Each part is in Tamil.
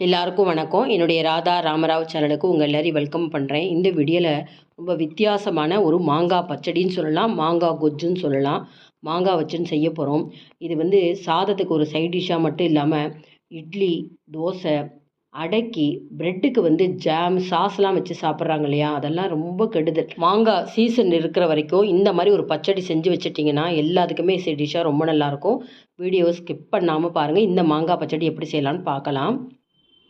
எல்லாருக்கும் வணக்கம். என்னுடைய ராதா ராமராவ் சேனலுக்கு உங்கள் எல்லாரையும் வெல்கம் பண்ணுறேன் இந்த வீடியோவில் ரொம்ப வித்தியாசமான ஒரு மாங்காய் பச்சடின்னு சொல்லலாம் மாங்காய் கொஜ்ஜுன்னு சொல்லலாம் மாங்காய் வச்சுன்னு செய்ய போகிறோம் இது வந்து சாதத்துக்கு ஒரு சைட் டிஷ்ஷாக மட்டும் இல்லாமல் இட்லி தோசை அடக்கி ப்ரெட்டுக்கு வந்து ஜாம் சாஸ்லாம் வச்சு சாப்பிட்றாங்க இல்லையா? அதெல்லாம் ரொம்ப கெடுதல். மாங்காய் சீசன் இருக்கிற வரைக்கும் இந்த மாதிரி ஒரு பச்சடி செஞ்சு வச்சிட்டிங்கன்னா எல்லாத்துக்குமே சைட் டிஷ்ஷாக ரொம்ப நல்லாயிருக்கும் வீடியோ ஸ்கிப் பண்ணாமல் பாருங்கள் இந்த மாங்காய் பச்சடி எப்படி செய்யலான்னு பார்க்கலாம்.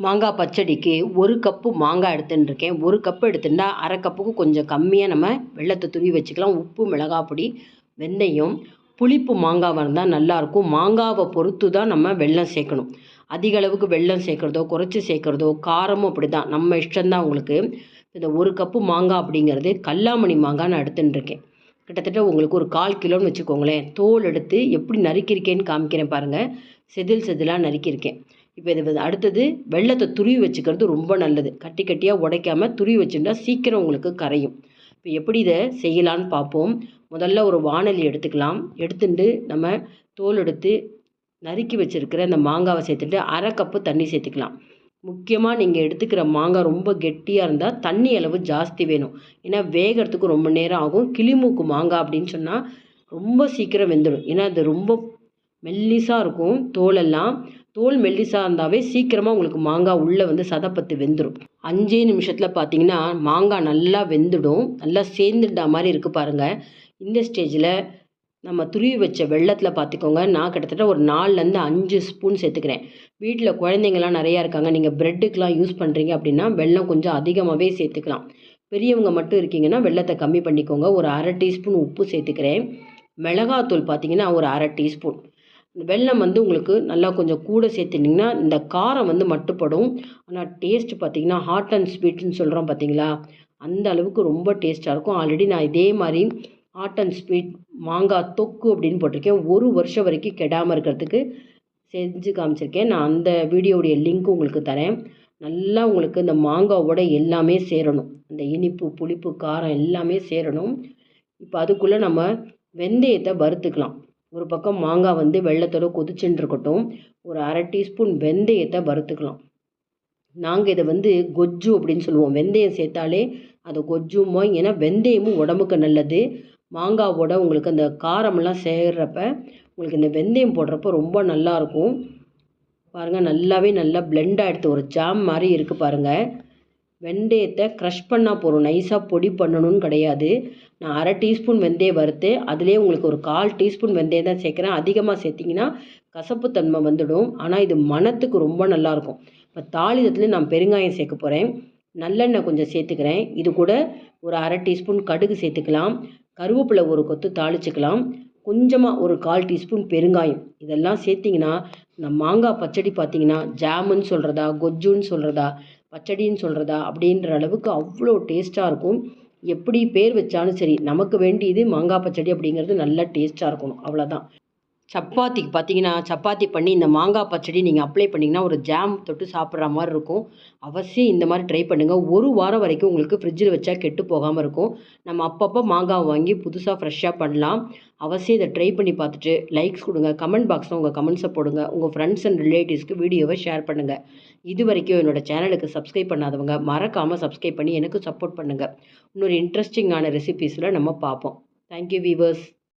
மாங்காய் பச்சடிக்கு ஒரு கப்பு மாங்காய் எடுத்துன்னுருக்கேன் ஒரு கப்பு எடுத்துட்டா அரை கப்புக்கு கொஞ்சம் கம்மியாக நம்ம வெள்ளத்தை துருவி வச்சுக்கலாம். உப்பு மிளகாய் பொடி வெந்தயம் புளிப்பு மாங்காவாக இருந்தால் நல்லாயிருக்கும். மாங்காவை பொறுத்து தான் நம்ம வெல்லம் சேர்க்கணும். அதிக அளவுக்கு வெல்லம் சேர்க்குறதோ குறைச்சி சேர்க்குறதோ காரமும் அப்படி தான் நம்ம இஷ்டம்தான் உங்களுக்கு. இந்த ஒரு கப்பு மாங்காய் அப்படிங்கிறது கல்லாமணி மாங்காய் நான் எடுத்துன்னு இருக்கேன் கிட்டத்தட்ட உங்களுக்கு ஒரு கால் கிலோன்னு வச்சுக்கோங்களேன். தோல் எடுத்து எப்படி நறுக்கியிருக்கேன்னு காமிக்கிறேன் பாருங்கள் செதில் செதிலாக நறுக்கியிருக்கேன். இப்போ இது அடுத்தது வெள்ளத்தை துருவி வச்சுக்கிறது ரொம்ப நல்லது. கட்டி கட்டியாக உடைக்காமல் துருவி வச்சுட்டா சீக்கிரம் உங்களுக்கு கரையும். இப்போ எப்படி இதை செய்யலான்னு பார்ப்போம். முதல்ல ஒரு வானலி எடுத்துக்கலாம். எடுத்துட்டு நம்ம தோல் எடுத்து நறுக்கி வச்சுருக்கிற அந்த மாங்காவை சேர்த்துட்டு அரை கப்பு தண்ணி சேர்த்துக்கலாம். முக்கியமாக நீங்கள் எடுத்துக்கிற மாங்காய் ரொம்ப கெட்டியாக இருந்தால் தண்ணி அளவு ஜாஸ்தி வேணும். ஏன்னா வேகிறதுக்கு ரொம்ப நேரம் ஆகும். கிளிமூக்கு மாங்காய் அப்படின்னு சொன்னால் ரொம்ப சீக்கிரம் வெந்துடும். ஏன்னா அது ரொம்ப மெல்லிசாக இருக்கும் தோலெல்லாம். தோல் மெல்லிசாக இருந்தாவே சீக்கிரமாக உங்களுக்கு மாங்காய் உள்ளே வந்து சதப்பத்து வெந்துடும் அஞ்சே நிமிஷத்தில் பார்த்தீங்கன்னா மாங்காய் நல்லா வெந்துடும். நல்லா சேர்ந்துட்டா மாதிரி இருக்குது பாருங்கள் இந்த ஸ்டேஜில் நம்ம துருவி வச்ச வெள்ளத்தில் பார்த்துக்கோங்க நான் கிட்டத்தட்ட ஒரு நாலுலேருந்து அஞ்சு ஸ்பூன் சேர்த்துக்கிறேன். வீட்டில் குழந்தைங்கள்லாம் நிறையா இருக்காங்க. நீங்கள் ப்ரெட்டுக்கெலாம் யூஸ் பண்ணுறீங்க அப்படின்னா வெள்ளம் கொஞ்சம் அதிகமாகவே சேர்த்துக்கலாம். பெரியவங்க மட்டும் இருக்கீங்கன்னா வெள்ளத்தை கம்மி பண்ணிக்கோங்க. ஒரு அரை டீஸ்பூன் உப்பு சேர்த்துக்கிறேன். மிளகாத்தூள் பார்த்தீங்கன்னா ஒரு அரை டீஸ்பூன் வெல்லம் வந்து உங்களுக்கு நல்லா கொஞ்சம் கூட சேர்த்துட்டிங்கன்னா இந்த காரம் வந்து மட்டுப்படும். ஆனால் டேஸ்ட் பார்த்தீங்கன்னா ஹாட் அண்ட் ஸ்வீட்னு சொல்கிறோம் பார்த்தீங்களா அந்த அளவுக்கு ரொம்ப டேஸ்ட்டாக இருக்கும். ஆல்ரெடி நான் இதே மாதிரி ஹாட் அண்ட் ஸ்வீட் மாங்காய் தொக்கு அப்படின்னு போட்டிருக்கேன். ஒரு வருஷம் வரைக்கும் கெடாமல் இருக்கிறதுக்கு செஞ்சு காமிச்சிருக்கேன். நான் அந்த வீடியோடைய லிங்க் உங்களுக்கு தரேன். நல்லா உங்களுக்கு இந்த மாங்காவோட எல்லாமே சேரணும். அந்த இனிப்பு புளிப்பு காரம் எல்லாமே சேரணும். இப்போ அதுக்குள்ளே நம்ம வெந்தயத்தை வறுத்துக்கலாம். ஒரு பக்கம் மாங்காய் வந்து வெள்ளத்தோட கொதிச்சுட்டு இருக்கட்டும் ஒரு அரை டீஸ்பூன் வெந்தயத்தை வறுத்துக்கலாம். நாங்கள் இதை வந்து கொஜ்ஜு அப்படின்னு சொல்லுவோம். வெந்தயம் சேர்த்தாலே அதை கொஜ்ஜுமோ ஏன்னா வெந்தயமும் உடம்புக்கு நல்லது. மாங்காவோட உங்களுக்கு அந்த காரமெல்லாம் சேர்கிறப்ப உங்களுக்கு இந்த வெந்தயம் போடுறப்ப ரொம்ப நல்லாயிருக்கும் பாருங்கள் நல்லாவே நல்லா பிளெண்ட் ஆகிடுது ஒரு ஜாம் மாதிரி இருக்குது பாருங்கள் வெந்தயத்தை க்ரஷ் பண்ணால் போதும். நைஸாக பொடி பண்ணணும்னு கிடையாது. நான் அரை டீஸ்பூன் வெந்தயம் வறுத்து அதுலேயே உங்களுக்கு ஒரு கால் டீஸ்பூன் வெந்தயம் தான் சேர்க்குறேன். அதிகமாக சேர்த்திங்கன்னா கசப்புத்தன்மை வந்துடும். ஆனால் இது மனத்துக்கு ரொம்ப நல்லாயிருக்கும் இப்போ தாளிதத்துலேயும் நான் பெருங்காயம் சேர்க்க போகிறேன் நல்லெண்ணெய் கொஞ்சம் சேர்த்துக்கிறேன். இது கூட ஒரு அரை டீஸ்பூன் கடுகு சேர்த்துக்கலாம். கருவேப்பிலை ஒரு கொத்து தாளிச்சுக்கலாம். கொஞ்சமாக ஒரு கால் டீஸ்பூன் பெருங்காயம். இதெல்லாம் சேர்த்திங்கன்னா இந்த மாங்காய் பச்சடி பார்த்தீங்கன்னா ஜாமுன்னு சொல்கிறதா கொஜ்ஜுன்னு சொல்கிறதா பச்சடின்னு சொல்கிறதா அப்படின்ற அளவுக்கு அவ்வளோ டேஸ்ட்டாக இருக்கும். எப்படி பேர் வச்சாலும் சரி நமக்கு வேண்டியது மாங்காய் பச்சடி அப்படிங்கிறது நல்லா டேஸ்ட்டாக இருக்கணும். அவ்வளோதான் சப்பாத்திக்கு பார்த்தீங்கன்னா சப்பாத்தி பண்ணி இந்த மாங்காய் பச்சடி நீங்கள் அப்ளை பண்ணிங்கன்னா ஒரு ஜாம் தொட்டு சாப்பிட்ற மாதிரி இருக்கும். அவசியம் இந்த மாதிரி ட்ரை பண்ணுங்கள் ஒரு வாரம் வரைக்கும் உங்களுக்கு ஃப்ரிட்ஜில் வச்சா கெட்டு போகாமல் இருக்கும். நம்ம அப்பப்போ மாங்காய் வாங்கி புதுசாக ஃப்ரெஷ்ஷாக பண்ணலாம். அவசியம் இதை ட்ரை பண்ணி பார்த்துட்டு லைக்ஸ் கொடுங்க. கமெண்ட் பாக்ஸில் உங்கள் கமெண்ட்ஸை போடுங்க. உங்கள் ஃப்ரெண்ட்ஸ் அண்ட் ரிலேட்டிவ்ஸ்க்கு வீடியோவை ஷேர் பண்ணுங்கள் இது வரைக்கும் என்னோடய சேனலுக்கு சப்ஸ்கிரைப் பண்ணாதவங்க மறக்காமல் சப்ஸ்கிரைப் பண்ணி எனக்கு சப்போர்ட் பண்ணுங்கள் இன்னொரு இன்ட்ரெஸ்டிங்கான ரெசிபீஸில் நம்ம பார்ப்போம். Thank you viewers